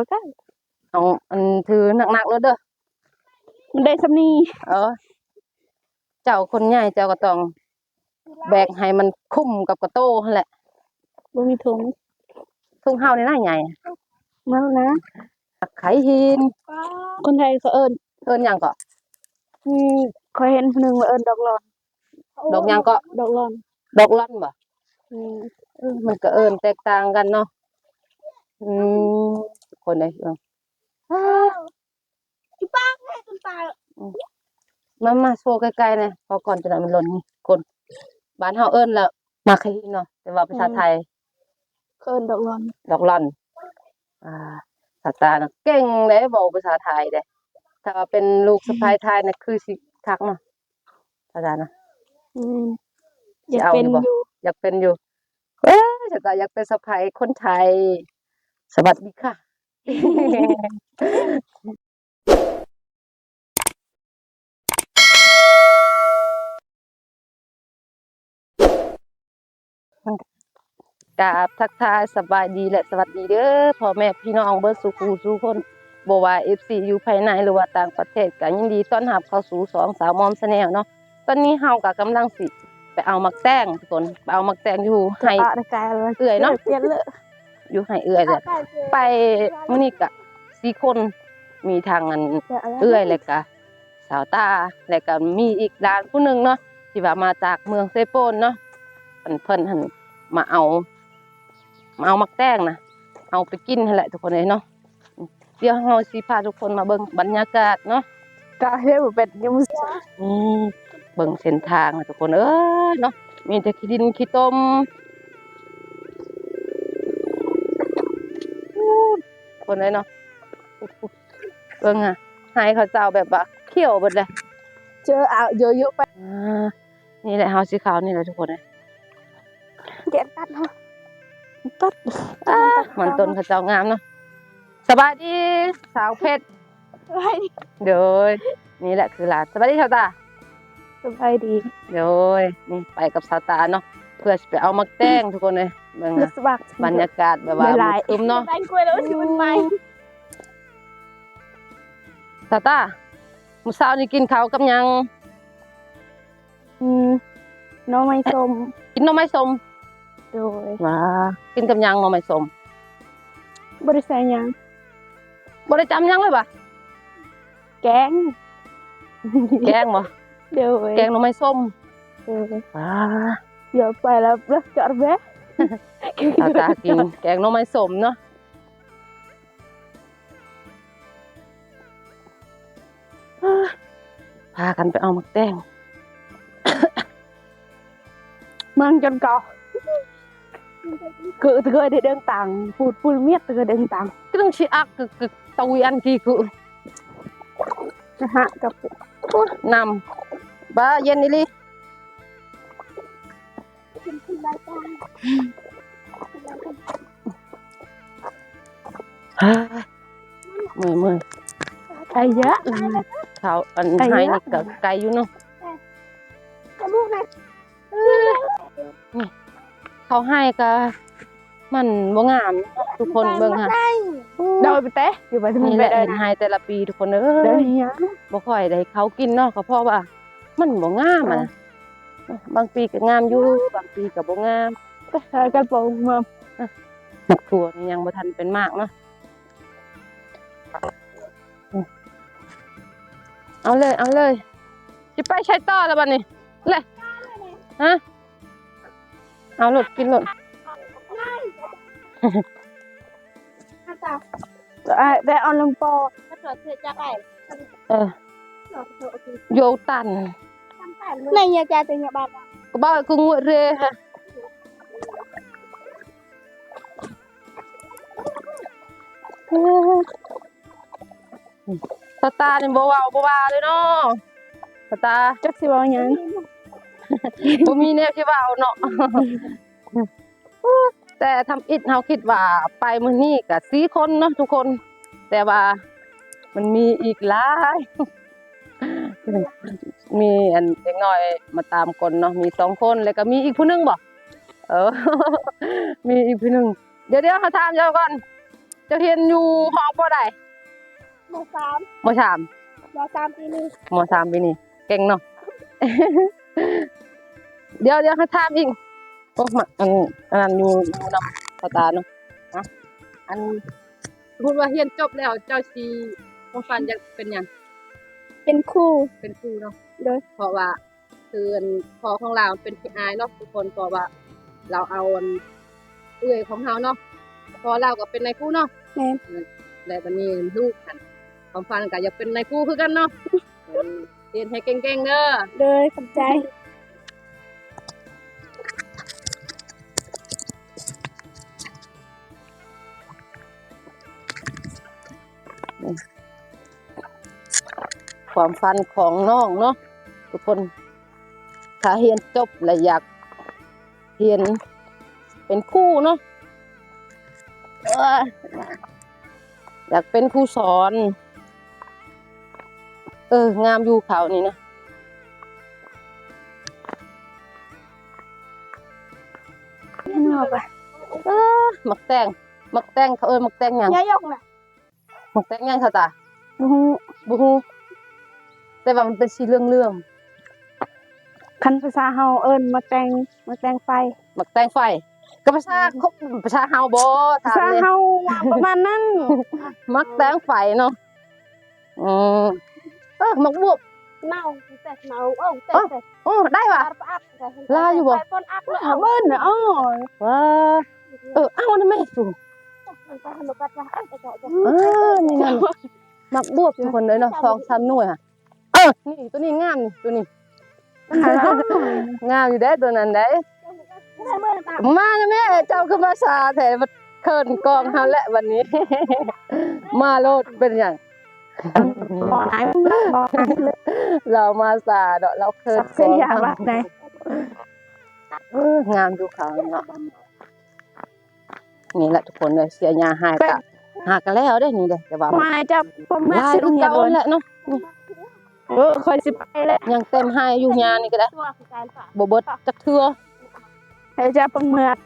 บ่กล้าเอาอันถือหนักๆแล้วเด้อมันได้สำนีเออ เจ้าคนใหญ่เจ้าก็ต้องแบกให้มันคุ้มกับกระโต้นั่นแหละบ่มีถุงทุ่งเฮานี่น่าใหญ่มานะไขหินคนไทยเขาเอิ้นเอิ้นหยังก็อืมเคยเห็นผู้หนึงว่าเอิ้นดอกหลอนดอกหยังก็ดอกหลอนดอกล่อนบ่อืมเออมันก็เอิ้นแตกต่างกันเนาะอืม คนใดเอิ้นพี่ป้าให้คุณตามามาโชว์ใกล้ๆหน่อยพอก่อนจะได้มันหล่นนี่คนบ้านเฮาเอิ้นแล้วมาไขหินเนาะแต่ว่าภาษาไทยเขาเอิ้นดอกหลอนดอกล่อนอ่าสตาร์นะเก่งเลยบอกภาษาไทยเด้ถ้าว่าเป็นลูกสะใภ้ไทยนะคือสิคักเนาะสตาร์นะอืมอสิยากเอาเป็นอยู่บ่อยู่อยากเป็นอยู่เอ้ยสตาร์อยากเป็นสะใภ้คนไทย สวัสดีค่ะ กราบทักทายสบายดีและสวัสดีเด้อพ่อแม่พี่น้องเบิร์สุขูสุคนบว่าเอฟซีอยู่ภายในหรือว่าต่างประเทศก็ยินดีต้อนรับเข้าสู่สองสาวมอมชาแนลเนาะตอนนี้เฮากับกำลังสิ ไปเอามักแตงทุกคนไปเอามักแตงอยู่ให้อะในกายเลยเอื่อยเนาะ เปลี่ยนเลย อยู่ให้เอื่อยเลยไปมื้อนี้ก็สี่คนมีทางอันเอื้อยแล้วก็สาวตาแล้วก็มีอีกด้านผู้หนึงเนาะที่ว่ามาจากเมืองเซโปนเนาะเพิ่นเพิ่นหั่นมาเอามาเอามักแตงนะเอาไปกินนั่นแหละทุกคนเลยเนาะเดี๋ยวเราสิพาทุกคนมาเบิ่งบรรยากาศเนาะกายได้บ่เป็นยังบ่อืมเบิ่งเส้นทางนะทุกคนเอ้ยเนาะมีแต่ขี้ดินขี้ตม คนเลยเนาะอู้หูเบิ่งอะให้เขาเจ้าแบบว่าเขียวเบิดเลย เจออะเยอะๆไปนี่แหละเฮาสีขาวนี่แหละทุกคนเลยเก็บตัดเนาะตัดมันต้นเขาเจ้างามเนาะสบายดีสาวเพชรเฮ้ยดี๋ยวนี่แหละคือหลานสบายดีชาวตาสบายดีเดี๋ยวนี่ไปกับชาวตาเนาะเพื่อไปเอามักแต้งทุกคนเลย เบิ่งนึนะกสบักบรรยากาศแบบว่าหลายคึมเนาะได้กล้วยแล้วสิมันใหม่ชาวตามื้อเช้านี่กินข้าวกับหยังอืมน้องไม่ส้มกินหน่อไม้ส้มโดยว้ากินกับหยังหน่อไม้ส้มบ่ได้ใส่หยังบ่ได้จำหยังเลยป่ะแกง แกงบ่เดี๋ยวแกงหน่อไม้ส้มเดี๋ยวว้าเดี๋ยวไปแล้วเลิกจอดแวะ ชาวตากินแกงหน่อไม้ส้มเนาะพากันไปเอามักแตง mang chân cò cự từ gơi để đơn tàng phụt phụt miết từ gơi đơn tàng ก็ต้องชิอักกึกกึกตะวีอันกี่คือ hạ cặp นำบ้าเย็นนี่ลิ ai giá เขาอันไก่ไห้ละนี่ก็ไกลอยู่เนาะ cái bút này เขาให้ก็มันบ่งามเนาะทุกคนเบิ่งค่ะ đâu bị té dù vậy thì นี่ mình แห về ละ đây เห็นให้แต่ละปีทุกคนเอ้ đây ย nhá บ่ค่อยได้เขากินเนาะก็เพราะว่า มันบ่งามอะบางปีก็งามอยู่บางปีก็บ่งาม cái cái bầu mà หมักถั่วนี่ยังบ่ทันเป็นมากเนาะ เอาเลย เอาเลยสิไปใช้ต่อแล้วบัดนี้เลยฮะเอาหลดกินหลด ai đây on lông po เออโยตัน này nhà cha từ nhà bà ก็บอกให้กูงวดเรฮะส ตาร์นี่บ่เว้าบ่ว่าเลยเนาะสตาร์ chắc xí bao nhá บ่มีแนวที่ว่าเอาเนาะแต่ทำอิฐเฮาคิดว่าไปมื้อนี้ก็สี่คนเนาะทุกคน แต่ว่ามันมีอีกหลาย มีอันเด็กน้อยมาตามคนเนาะมีสองคนแล้วก็มีอีกผู้หนึงบ่เออ มีอีกผู้หนึงเดี๋ยวเดี๋ยวเขาถามเจ้าก่อนเจ้าเฮียนอยู่ห้องบ่ได้ มสามมสามมสามปีนี้มสามปีนี้เก่งเนาะเดี๋ยวเดี๋ยวให้ถามอีกโอ้มาอันอันนั้นอยู่อยู่นำตาตาเนาะนะอันพูดว่าเฮียนจบแล้วเจ้าสิความฝันอยากเป็นหยังเป็นครูเป็นครูเนาะโดยเพราะว่าคืออันพอของเราเป็นพี่อายเนาะทุกคนเพราะว่า เราเอาอันเอื้อยของเราเนาะพอเราก็เป็นนายครูเนาะแม่นแล้ววันนี้ลูกกัน ความฝันก็อยากเป็นนายครูคือกันเนาะเออเรียนให้เก่งๆเด้อเลยขอบใจความฝันของน้องเนาะทุกคนถ้าเรียนจบแล้วอยากเรียนเป็นครูเนาะเอ้ยอยากเป็นครูสอน เอองามอยู่เขานี่นะนอกอะเออมักแตงมักแตงเขาเอ้ยมักแตงหยังย่ายกน่ะมักแตงหยังเขาตาบ่ฮู้บูฮูแต่ว่ามันเป็นสีเรื่องเรื่องคันภาษาเฮาเอิ้นมาแต่งมาแต่งไฟๆมักแตงไฟ ก็ภาษาคบภาษาเฮาบ่ภาถามษาเนี่ยเฮาว่าประมาณนั้นมักแตงไฟเนาะอืม เออมักบวบเมาแต่เมาเอ้าแต่แต่โอ้ได้ว่ะอักลาอยู่บ่ไปคนอักแล้วเอาเบิ้นน่ะอ้อว้าเออเอานะแม่สูมันไปทำกัดว่าเอ้ยจะจะเออนี่นั่นมักบวบทุกคนเลยเนาะสองสามหน่วยอะเออนี่ตัวนี้งามนี่ตัวนี้หาแล้วงามอยู่ได้ตัวนั้นได้ได้เมื่อตามมานะแม่เจ้าคือมาซาแถมเคินกองเฮาและวันนี้ มาโลดเป็นอย่าง บ่อไหนมึงบ่อไหนเลยเรามาซาเนาะเราเคินสักเส้นยาว่าได้เอองามดูเขาเนาะนี่แหละทุกคนเลยเสียยาหายกะหากันแล้วได้นี่เด้แต่ว่ามาไหนจะพ่อแม่ลายสิลูกเงียเก่าบเลยแหละเนาะเออคอยสิไปแล้วยังเต็มให้อยู่ยานี่ก็ได้ตัวคือการฝากบ่เบิดจักเทื่อให้จะปังเมือด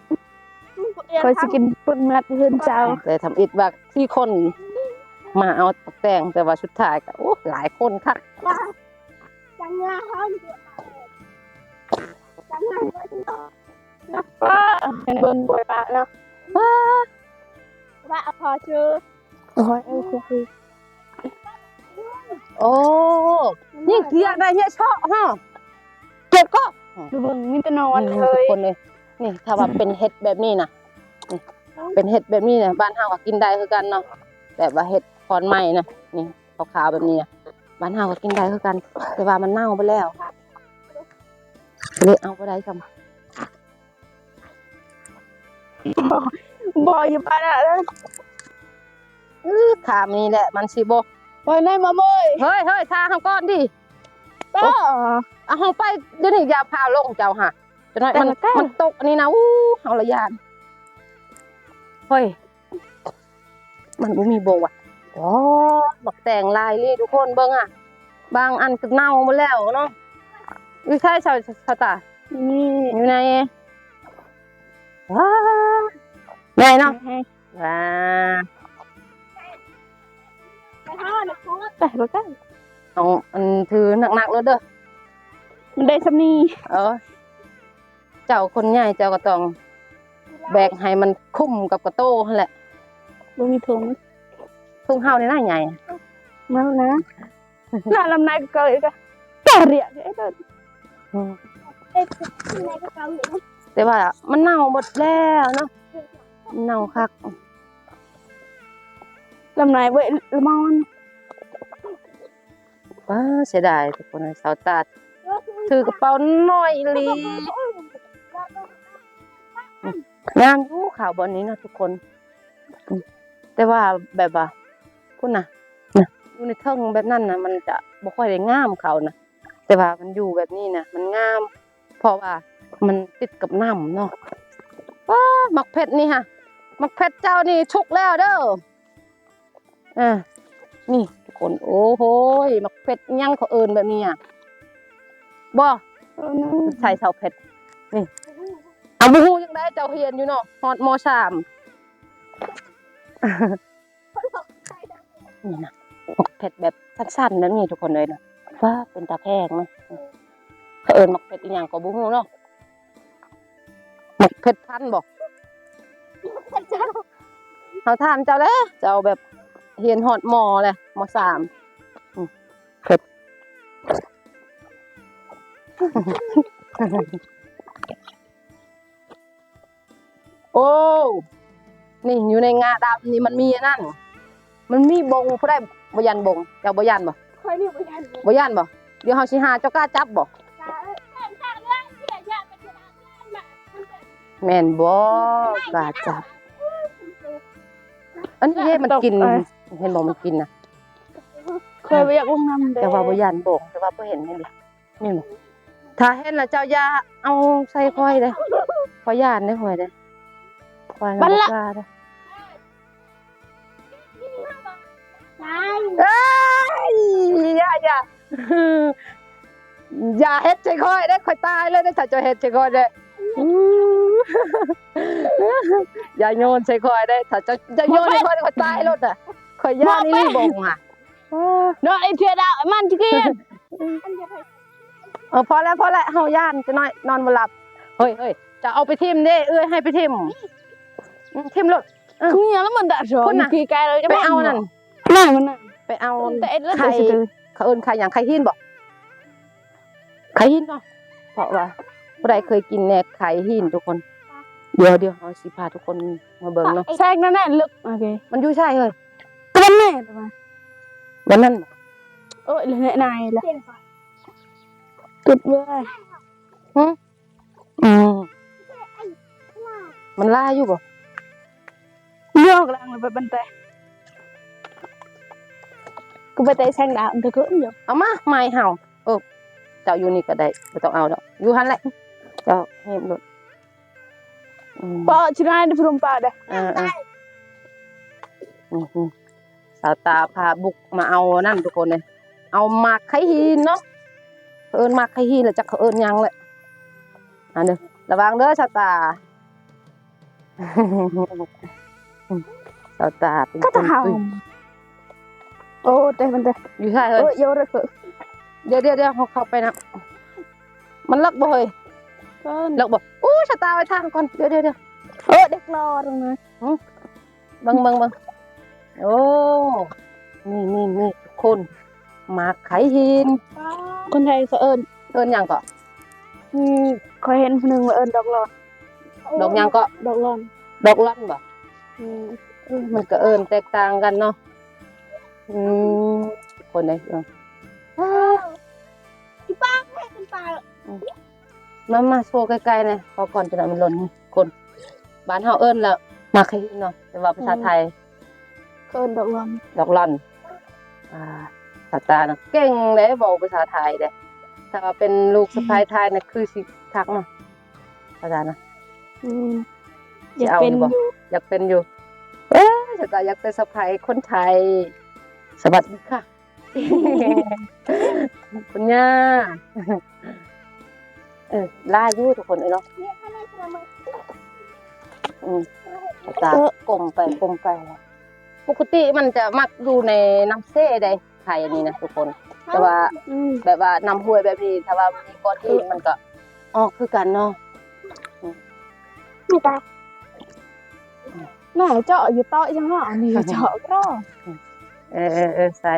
คอยสิกินปังเมือดเฮือนเจ้าแต่ทำอิดว่าที่คน มาเอาปักแต่งแต่ว่าสุดท้ายก็โอ้หลายคนคักจังงาห้องจังงาป้าเป็นบิ่งบ่อยปะเนาะว้าว่าพอชื่อโอ้ยเออคือโอ้นี่เกียอะได้เนี่ยชอบฮะเก็บก็ดูเบิ่งมีแต่นอนเลยคนเลยนี่ถ้าว่าเป็นเห็ดแบบนี้นะเป็นเห็ดแบบนี้เนี่ยบ้านเฮาก็กินได้คือกันเนาะแบบว่าเห็ด คอนใหม่นะนี่ขาวๆแบบนี้นะบ้านเฮาก็กินได้คือกัน แต่ว่ามันเน่าไปแล้วเลยเอาไปได้ซ้ำบ่อยู่ปะนะอื้อขามนี่แหละ มันสิบ่ไปไหนมาเมยเฮ้ยเฮ้ยทาเฮาก่อนดิก็เอาเฮาไปเดี๋ยวนี้อย่าพาลงเจ้าค่ะจะน้อยมันแต่ละแก้วมันตกอันนี้นะอู้เฮาละยานเฮ้ยมันบ่มีโบว่ะ อ๋อบักแต่งลายนี่ทุกคนเบิ่งอะ บางอันก็เน่าหมดแล้วเนาะอยู่ใช่ชาวชาวตานี่อยู่ในว้าใหญ่เนาะว้าไปห้านะคุณแต่บ่กันเอาอันถือหนักๆแล้วเด้อมันได้สำนีเออ เจ้าคนใหญ่เจ้าก็ต้องแบกให้มันคุ้มกับกระโต้นั่นแหละบ่มีถุง ทุ่งเฮานี่น่าใหญ่มานะน่าลำนายก็เกิดก็ต่อเรียกไอ้ต้นไอ้ยนายก็เกยแต่ว่ามันเน่าหมดแล้วเนาะมันเน่าคักลำนายเว้ยละมอนว้าเสียดายทุกคนสาวตาถือกระเป๋าน้อยลีงามอยู่ข่าวบอลนี้นะทุกคน แต่ว่าแบบว่า พุ่นนะนะอยู่ในเทิงแบบนั้นนะมันจะบ่ค่อยได้งามเขานะแต่ว่ามันอยู่แบบนี้นะมันงาม เพราะว่ามันติดกับน้ำเนาะว้ามักเพชรนี่ค่ะมักเพชรเจ้านี่ชุกแล้วเด้ออ่านี่ทุกคนโอ้โหยมักเพชรยังเขาเอินแบบนี้อะบ่เออนะใส่เสาเพชรนี่เอาบูฮูยังได้เจ้าเฮียนอยู่เนาะฮอดมสาม นี่นะหมกเผ็ดแบบสั้นๆนั่นนี่ทุกคนเลยนะว่าเป็นตาแพงนะเขาเอิญหมกเผ็ดอีหยังก็บ่ฮู้เนาะหมกเผ็ดพันธุ์บ่เขาถามเจ้าแล้วเจ้าแบบเรียนฮอดมอเลยมสามอืมเผ็ดโอ้ นี่อยู่ในงาดำนี่มันมีอันนั่น มันมีบงผู้ได้บยันบงเจ้าบยันบ่คอยนี่บ่ยันบยันบ่เดี๋ยวเฮาสิหาเจ้ากล้าจับบ่แม่นบ่กล้าจับ อันนี้เด้มันกิน เห็นบ่มันกินน่ะ เคยไปอยากลงน้ำเด้แต่ว่าบ่ยันบงแต่ว่าบ่เห็นนี่ดิแม่นบ่ถ้าเห็นแล้วเจ้าอย่าเอาใส่ค่อยเด้อขอยย่านเด้อข่อยเด้อข่อยน่ะบ่กล้าเด้อ เอ้ยอย่าอย่าอย่าเฮ็ดใจคอยได้คอยตายเลยได้ถ้าจะเฮ็ดใจคอยได้อื้ออย่าโยนใส่คอยได้ถ้าจะจะโยนให้คอยคอยตายรถอะคอยย่านี่รีบงอะเนาะไอ้เทียดาวไอ้มันจิกินเออพอแล้วพอแล้วเฮาย่านจะน้อยนอนบ่หลับเฮ้ยเฮ้ยจะเอาไปทิมเด้เอ้ยให้ไปทิมอืมทิมรถคืออย่างแล้วมันดะสอพุ่นนน่ะพี่ไกลเลยจะไปเอานั่น นั่นมันน่ะไปเอาแต่เอ็ดแล้วไข่สิตื่นเขาเอิ้นไข่หยังไข่หินบ่ไข่หินเนาะเพราะว่าผู้ใดเคยกินแหน่ไข่หินทุกคน เดี๋ยวเดี๋ยวเอาสิพาทุกคนมาเบิ่งเนาะแซงนั่นแน่ลึกโอเคมันอยู่ใช่เฮ้ยตัวแน่ทำไมวันนั้นบ่โอ้ยเลยนายละตุดเว้ยอืมมันล่าอยู่บ่เลือกลังเลยไปบันได กูไปเตะแซงดาวมันจะเกินอยู่เอามาไม้เห่าเออเจ้าอยู่นี่ก็ได้บ่ต้องเอาดอกอยู่หั่นแหละเจ้าเฮ็ดรถอืมปอชินายได้พรุมปาได้อ่าอ่าอืมอืมสาวตาพาบุกมาเอานั่นทุกคนเลยเอาหมากไข่หินเนาะเขาเอิญหมากไข่หินแล้วจักเขาเอิญยังเลยอันเด้อระวังเด้อสาวตาสาวตาเป็นก็คจะนเห่าตุ้ย โอ้เตะมันเตะอยู่ใช่เลยโอ้ยโยนเลยเถอะเดี๋ยวเดี๋ยวเดี๋ยวเขาเข้าไปนะมันเลิกบ่เฮ้ยก็เลิกบ่อู้สาวตาไว้ทางก่อนเดี๋ยวเดี๋ยวเดี๋ยวโอ้เด็กรอตรงนั้นเบิ่งเบิ่งเบิ่งโอ้นี่นี่นี่ทุกคนหมากไข่หินคนไทยเขาเอิญเอิญหยังก็อืมเคยเห็นคนหนึ่งว่าเอิญดอกรอนดอกหยังก็ดอกรอนดอกลั่นบ่อืมเอ้ยมันก็เอิญแตกต่างกันเนาะ อืมคนไหนเออพี่ป้าให้คุณป้ามามาโชว์ใกล้ๆหน่อยพอก่อนจะได้มันหล่นคนบ้านเฮาเอิ้นแล้วมาใครเนาะแต่ว่าภาษาไทยเขาเอิญดอกรอนดอกลั่นอ่าภาษาน่ะเก่งเลยเว้าภาษาไทยเด้ถ้าว่าเป็นลูกสะใภ้ไทยน่ะคือสิคักเนาะภาษาน่ะอืมอจะยากเอาเป็นอยู่บ่อยู่อยากเป็นอยู่เอ้ยฉันก็อยากเป็นสะใภ้คนไทย สวัสดีค่ะ คุณย่าเออล่าอยู่ทุกคนเลยเนาะอืมตากลมไปกลมไป ปกติมันจะมักอยู่ในน้ำเซ่ได้ไข่อันนี้นะทุกคน แต่ว่าอืมแบบว่าน้ำห้วยแบบนี้ถ้าว่ามีก้อนหินมันก็ออกคือกันเนาะไม่ตาน่าเจาะอยู่โต๊ะจังหวะนี่เจาะก็ เออเออเออใส่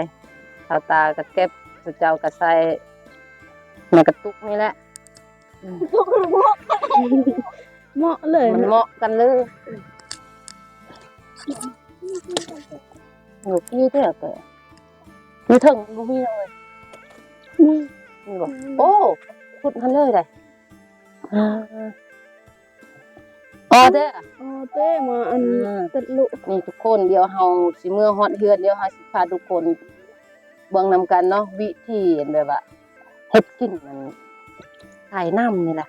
เท้าตาก็เก็บสุเจ้าก็ใส่ในกระตุกนี่แหละเหมาะเลยมันนะเหมาะกันเลยหนูกี้เท่ากันหนูถึงบ่มีเลยนี่นี่บอกโอ้พุดทันเลยได้ อ่าอ๋อเด้อโอ้เต้มาอันอืมตัดลุนี่ทุกคนเดี๋ยวเฮาสิเมื่อฮอดเฮือนเดี๋ยวเฮาสิพาทุกคนเบิ่งนำกันเนาะวิธีแบบว่าเฮ็ดกินมันขายน้ำนี่แหละ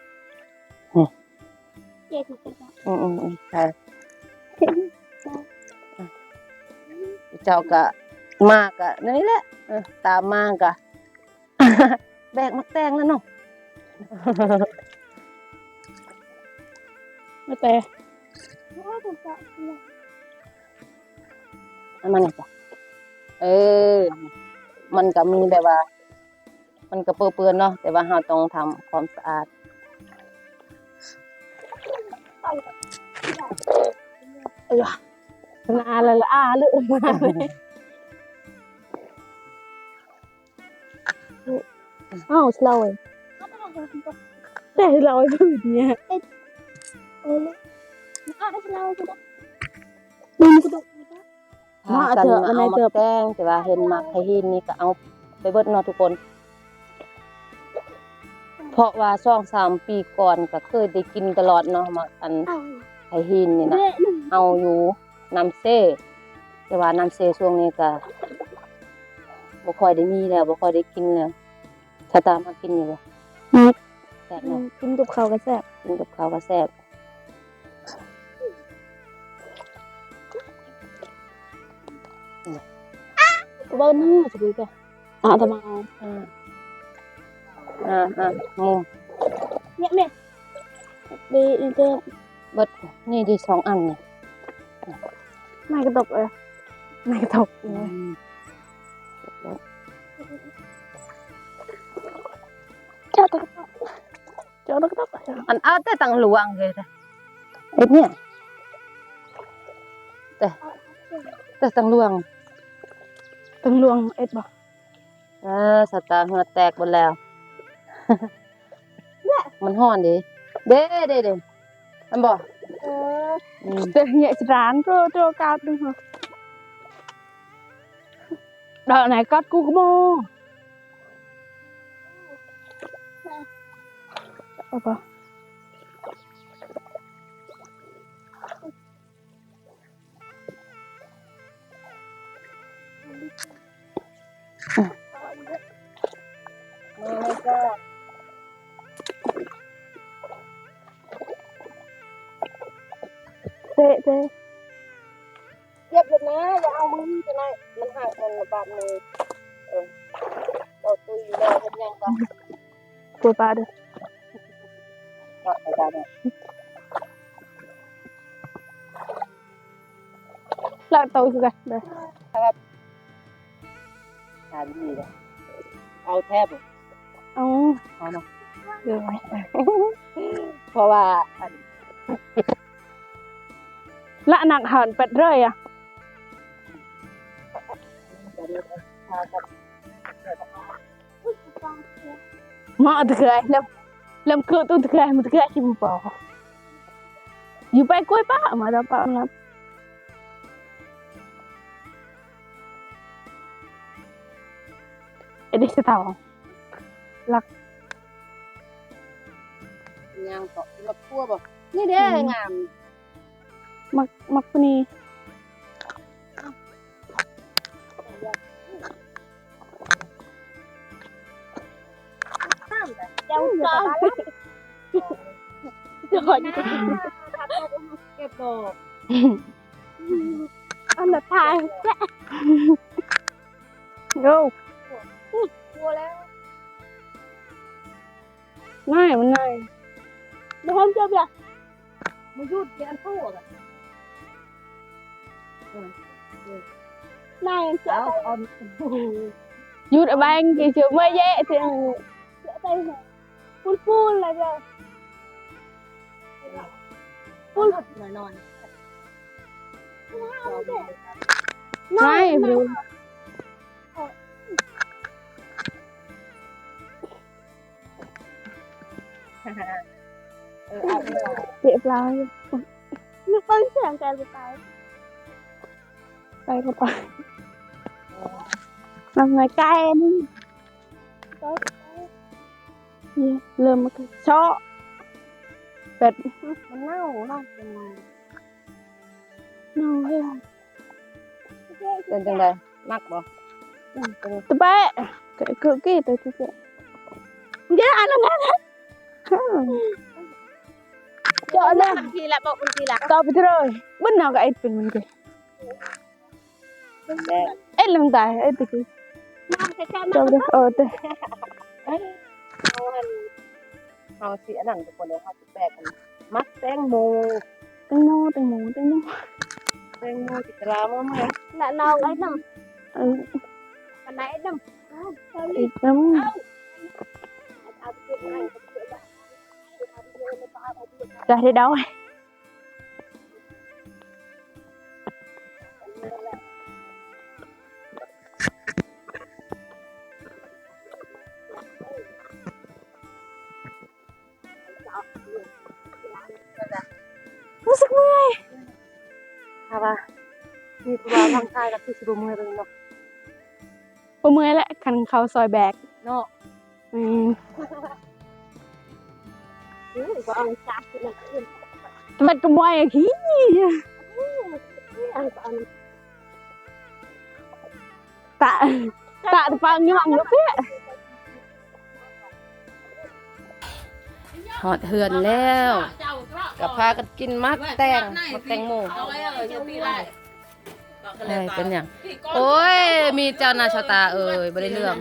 เจ็ดอืมอืมอืมใช่เจ้าก็มากะนี่แหละเออตามมากะแบกมักแตงแล้วเนาะ ไม่แต่เอามานี่จ้ะเออ มันก็มีแบบว่า มันก็เปื้อนๆเนาะ แต่ว่าเราต้องทำความสะอาดนาละละอาเลยมาเลยอ้าวเราเองแต่เราไอ้พืชเนี่ย ดึงกระดกถ้ามาเถอะมาอันไหนเอามาเถอแกล้งแต่ว่าเห็นมักไทหินนี่ก็เอาไปเบิดเนาะทุกคน เพราะว่าช่องสามปีก่อนก็เคยได้กินตลอดเนาะมักอันไทหินนี่นะ เอาอยู่น้ำเซ่แต่ว่าน้ำเซ่ช่วงนี้ก็บ่ค่อยได้มีแล้วบ่ค่อยได้กินแล้วชาตามมากินอยู่บ่แซ่บเนาะกินกับข้าวก็แซ่บกินกับข้าวก็แซ่บ เบิ้ลนี่จะดีกันอะทำไมอ่าอ่าอ่ามุมเนี่ยเนี่ยดีนี่เจ้เบิดนี่ดีสองอันนี่ไม่กร ตะกดกเจ้าตะกดกอันเอาแต่ตังหลวงเลยนะเอ็ดเนี่ยแต่แต่ตังหลวงตึงลวงเอ็ดบ่เออสตาร์เหงือแตกหมดแล้ว มันห้อนดิเด้เด้เด้อันบ่เอออืมเดี๋ยวเนี่ยจะร้านโตโตกาดดึงเหรอดอกไหนกัดกูก็โมเอาปะ นี่ก็เจ๊เจ๊เก็บเลยนะอย่าเอามือจะไหนมันหักมันบาดมือ เออเราตุยแล้วเฮ็ดหยังก็ปวดปลาเด้อก็ไปได้เนี่ยแล้วโตคือกันเด้อทานดีเลยเอาแทบเอาเอาเนาะเดี๋ยวไว้เพราะว่าอันละหนักหันเป็ดเลยอะเดี๋ยวนี้พากันมาตะเกยแล้วแล้วคือตัวตะเกยมันตะเกยชิมปออยู่ไปกล้วยป้ามาแล้วป้าครับเอ็ดดิสตาว ยังก็รถทั่วบ่นี่เด้งามมักมักปนีเจ้าจ้าจอยเก็บดอกอันดับท้ายโย่ทั่วแล้ว ง่ายมันง่ายเดี๋ยวผมจะเบียร์มันหยุดแกนทั่วกันง่ายเอาเอาหยุดอะไรกี่ชั่วไม่เยอะถึงไปพูดพูดอะไรเจ้าพูดหน่อยหน่อยไม่รู้เออเอาไปเจ็บร้ายนึกว่าเสียงแกจะตายไปก็ไปทำไงใกล้นี่เนี่ยเริ่มมันก็ชอบเป็ดมันเน่าเนาะเน่าให้เป็นจังไดมักบ่ตะเป๊ะ cái cửa kia tới tới tới dạ anh làm nghe chợ ra ทีละบอกทีละ tao bị rồi bên nào cái ít bên mình kì แดง ít làm tài ít từ kì cho đi ờ tê เฮาหันเฮาสิอันนั้นทุกคนเดี๋ยวเฮาสิแปลกกันมักแตงโม tên mô tên mô tên mô แตงโมจิตรามามา là nào cái nào อันอันไหนน้ำอีกน้ำจะได้เดาไหมรู้สึกเมื่อยค่ะว่ามีผู้ว่าทางซ้ายก็คือสิบ่มือเบิ่งเนาะบ่เมื่อยแหละคันเขาซอยแบกเนาะอืม ก็เอาจับขึ้นมาขึ้นมันก็บ่อยอะขี้เอาเอาตะตะฟังยังลูกพี่ฮอดเฮือนแล้วก็พากันกินมักแตงมักแตงโมเอ้ยเป็นหยังโอ้ย มีเจ้านาชะตาเอ้ยบ่ได้เรื่อง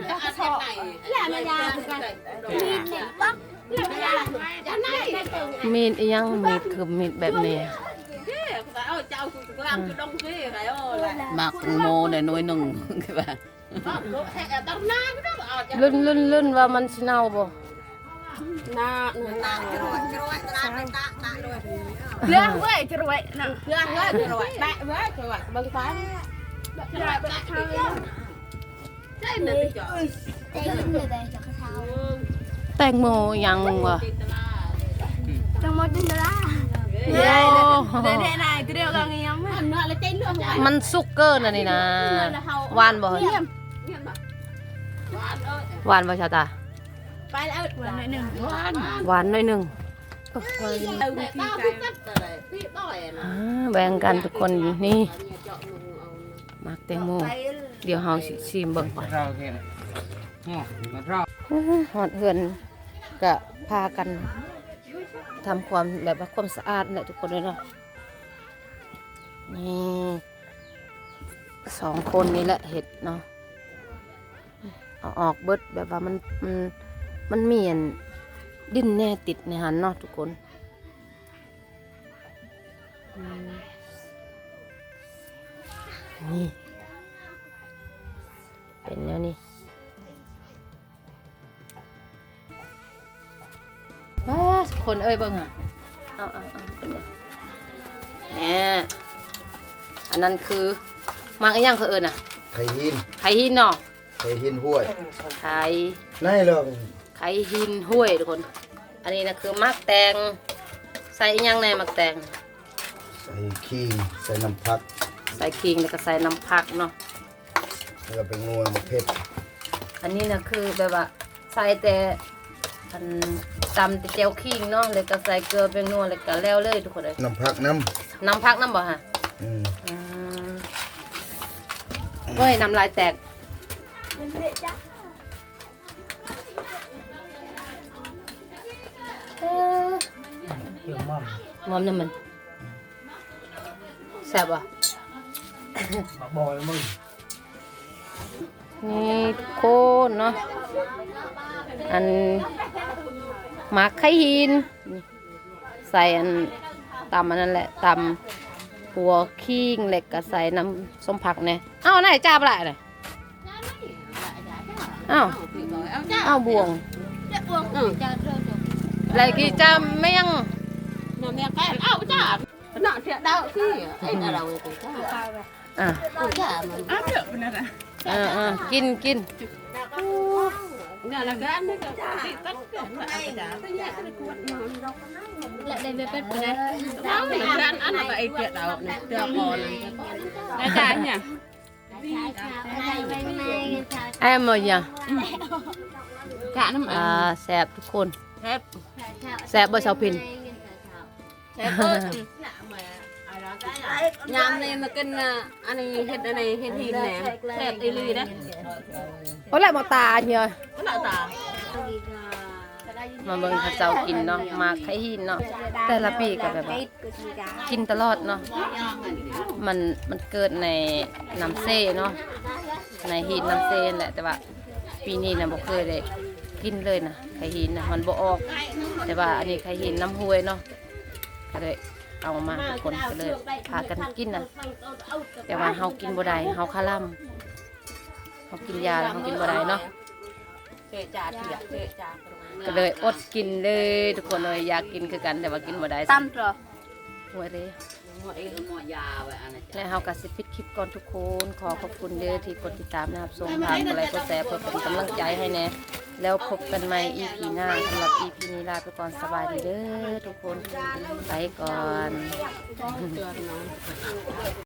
อย่ามายากันมีเนี่ยปั๊บอย่ามายาจะไหนมีดอีหยังมีดคือมีดแบบนี้ mặc mô này nuôi nừng cái bà ลุ่นลุ่นลุ่นว่ามันสิเน่าบ่หน้าหน้าเรื่องเว้ยจะรวยนะเรื่องเว้ยกระโดดแบะเว้ยกระโดดบางครั้งกระโดดแบะเท้าใช่เลยจ่อ แตงโมอีหยังวะจังหวัดจินตราโอ้เดี๋ยวไหนก็เดี๋ยวกันยังมันเนื้อแล้วใจเรื่องอะไรมันสุกเกินอันนี้นะหวานบ่เฮ้ยเยี่ยมหวานบ่ชะตาไปแล้ววันหนึ่งหวานหน่อยหนึงเอาที่กันพี่ต่อยนะอ่าแบ่งกันทุกคนนี่มักแตงโมเดี๋ยวเฮาสิชิมเบิ่งก่อน rau kia này Nè, mặt rau ฮอดเฮือน ก็พากันทำความแบบว่าความสะอาดแหละทุกคนเลยเนาะนี่สองคนนี่แหละเห็ดเนาะเอาออกเบิดแบบว่ามันมันมันเมีอันดิ้นแน่ติดในหันเนาะทุกคนนี่เป็นแนวนี้ คนเอ้ยเบิ่งอะเอาเอาเอาเป็นไงเนี่ยอันนั้นคือมังอีหยังเขาเอิญอะไข่หินไข่หินเนาะไข่หินห้วยไข่นั่นเลยไข่หินห้วยทุกคน อันนี้นะคือมักแตงใส่อีหยังในมักแตงใส่ขิงใส่น้ำพัก ใส่ขิงแล้วก็ใส่น้ำผักเนาะแล้วก็เป็นนัวมะเผ็ดอันนี้นะคือแบบว่าใส่แต่ อันตำแต่เจียวขิงเนาะแล้วก็ใส่เกลือเป็นนัวแล้วก็แล้วเลยทุกคนเลยน้ำพักน้น้ำผักน้ำบ่ฮะำอืมอืมเฮ้ยน้ำลายแตกมอมน้ำมันแซ่บอะ Mặc bò lên mừng นี่โคนเนาะอัน หมักไข่หินนี่ใส่อันตำอันนั้นแหละตำหัวขิงเหล็กก็ใส่น้ำส้มผักเนี่ยเอ้าไหนจ้าปลาเนี่ยเอ้าเอ้าบวงอะไรกี่จ้าไม่ยังนำเนี่ยแกเอาจ้าหน้าเสียดาวที่ไอ้เราไอ้จ้าอะจ้ามันอ้าวเถอะมันอะไรอ่าอ่ากินกินเนี่ยละกันนี่ก็ติดตั้งแต่ไหนนะตั้งแต่ก็ควรนอนเราก็นั่งและได้ไปเป็นนะเอาในกันอันนั้นไอ้เสียดาวเนี่ยเสียก่อนอาจารย์เนี่ยไอ้หมดยังกะน้ำอ่าแยามนี่มากินอันนี้เห็ดอันนี้เห็ดหินแหนมแซ่บอีลีนะโอ้แหละมาตาเนี่ยหน้าตามาเบิ่งเขาเจ้ากินเนาะมาไข่หินเนาะแต่ละปีก็แบบว่ากินตลอดเนาะมันมันเกิดในน้ำเซ่เนาะในหินน้ำเซ่นั่นแหละแต่ว่าปีนี้นะบ่เคยได้กินเลยนะไข่หินนะมันบ่ออก แต่ว่าอันนี้ไข่หินน้ำห้วยเนาะก็เลย เอามาทุกคนก็เลยพากันกินนะแต่ว่าเฮากินบ่ได้เฮาคาล่ำเขากินยาแล้วเขากินบ่ได้เนาะเจ๊จ่าเถียเจ๊จ่าก็เลยอดกินเลย ทุกคนเลยอยากกินคือกันแต่ว่ากินบ่ได้ตั้มเหรอหัวเล ยหมดเองหมอยาไว้อันนั้นและเฮาก็สิปิดคลิปก่อนทุกคน ขอขอบคุณเด้อที่กดติดตามนะครับส่งผ่านอะไรก็แชร์เพื่อเป็นกำลังใจให้แน่แล้วพบกันใหม่ EP หน้าสำหรับ EP นี้ลาไปก่อนสบายดีเด้อทุกคนไปก่อน เตือนน้อง